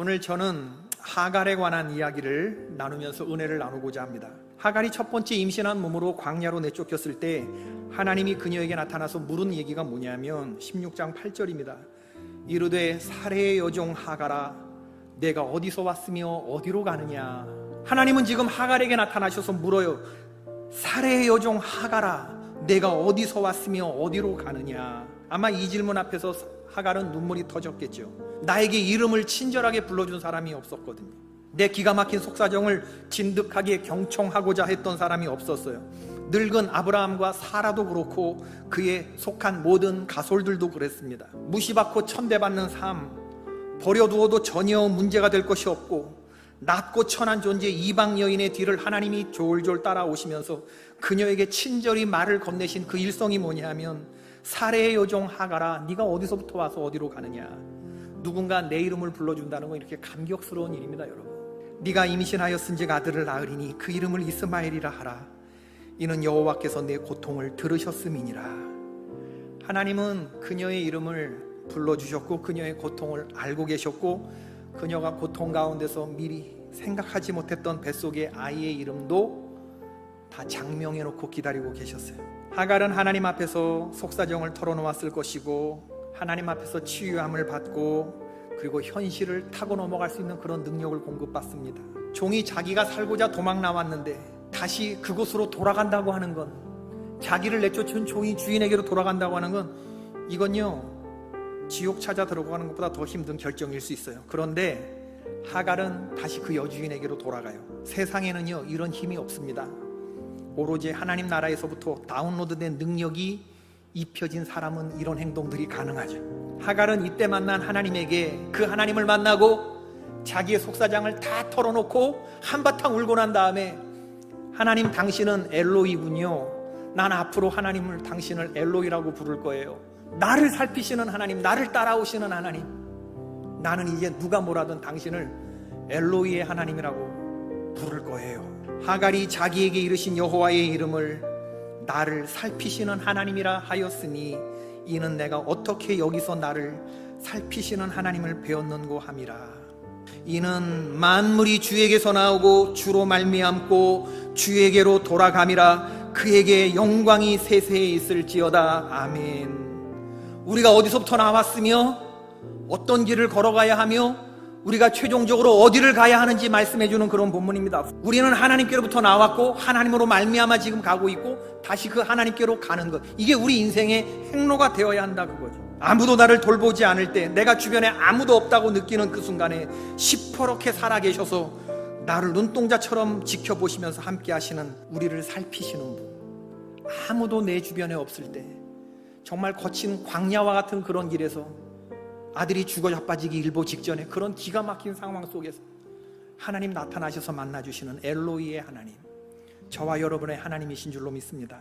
오늘 저는 하갈에 관한 이야기를 나누면서 은혜를 나누고자 합니다. 하갈이 첫 번째 임신한 몸으로 광야로 내쫓겼을 때 하나님이 그녀에게 나타나서 물은 얘기가 뭐냐면 16장 8절입니다. 이르되 사례의 여종 하갈아 내가 어디서 왔으며 어디로 가느냐 하나님은 지금 하갈에게 나타나셔서 물어요. 사례의 여종 하갈아 내가 어디서 왔으며 어디로 가느냐 아마 이 질문 앞에서 하갈은 눈물이 터졌겠죠 나에게 이름을 친절하게 불러준 사람이 없었거든요. 내 기가 막힌 속사정을 진득하게 경청하고자 했던 사람이 없었어요. 늙은 아브라함과 사라도 그렇고 그에 속한 모든 가솔들도 그랬습니다. 무시받고 천대받는 삶 버려두어도 전혀 문제가 될 것이 없고 낮고 천한 존재 이방 여인의 뒤를 하나님이 졸졸 따라오시면서 그녀에게 친절히 말을 건네신 그 일성이 뭐냐면 사례의 여종 하가라 네가 어디서부터 와서 어디로 가느냐 누군가 내 이름을 불러준다는 건 이렇게 감격스러운 일입니다 여러분. 네가 임신하였은즉 아들을 낳으리니 그 이름을 이스마엘이라 하라. 이는 여호와께서 내 고통을 들으셨음이니라. 하나님은 그녀의 이름을 불러주셨고 그녀의 고통을 알고 계셨고 그녀가 고통 가운데서 미리 생각하지 못했던 뱃속의 아이의 이름도 다 장명해 놓고 기다리고 계셨어요. 하갈은 하나님 앞에서 속사정을 털어놓았을 것이고 하나님 앞에서 치유함을 받고 그리고 현실을 타고 넘어갈 수 있는 그런 능력을 공급받습니다. 종이 자기가 살고자 도망 나왔는데 다시 그곳으로 돌아간다고 하는 건 자기를 내쫓은 종이 주인에게로 돌아간다고 하는 건 이건요 지옥 찾아 들어가는 것보다 더 힘든 결정일 수 있어요. 그런데 하갈은 다시 그 여주인에게로 돌아가요. 세상에는요 이런 힘이 없습니다. 오로지 하나님 나라에서부터 다운로드된 능력이 입혀진 사람은 이런 행동들이 가능하죠. 하갈은 이때 만난 하나님에게 그 하나님을 만나고 자기의 속사장을 다 털어놓고 한바탕 울고 난 다음에 하나님 당신은 엘로이군요. 난 앞으로 하나님을 당신을 엘로이라고 부를 거예요. 나를 살피시는 하나님, 나를 따라오시는 하나님. 나는 이제 누가 뭐라든 당신을 엘로이의 하나님이라고 부를 거예요. 하갈이 자기에게 이르신 여호와의 이름을 나를 살피시는 하나님이라 하였으니 이는 내가 어떻게 여기서 나를 살피시는 하나님을 배웠는고 함이라. 이는 만물이 주에게서 나오고 주로 말미암고 주에게로 돌아감이라 그에게 영광이 세세에 있을지어다 아멘. 우리가 어디서부터 나왔으며 어떤 길을 걸어가야 하며 우리가 최종적으로 어디를 가야 하는지 말씀해 주는 그런 본문입니다. 우리는 하나님께로부터 나왔고 하나님으로 말미암아 지금 가고 있고 다시 그 하나님께로 가는 것. 이게 우리 인생의 행로가 되어야 한다 그거죠. 아무도 나를 돌보지 않을 때 내가 주변에 아무도 없다고 느끼는 그 순간에 시퍼렇게 살아 계셔서 나를 눈동자처럼 지켜보시면서 함께 하시는 우리를 살피시는 분. 아무도 내 주변에 없을 때 정말 거친 광야와 같은 그런 길에서 아들이 죽어 자빠지기 일보 직전에 그런 기가 막힌 상황 속에서 하나님 나타나셔서 만나주시는 엘로이의 하나님 저와 여러분의 하나님이신 줄로 믿습니다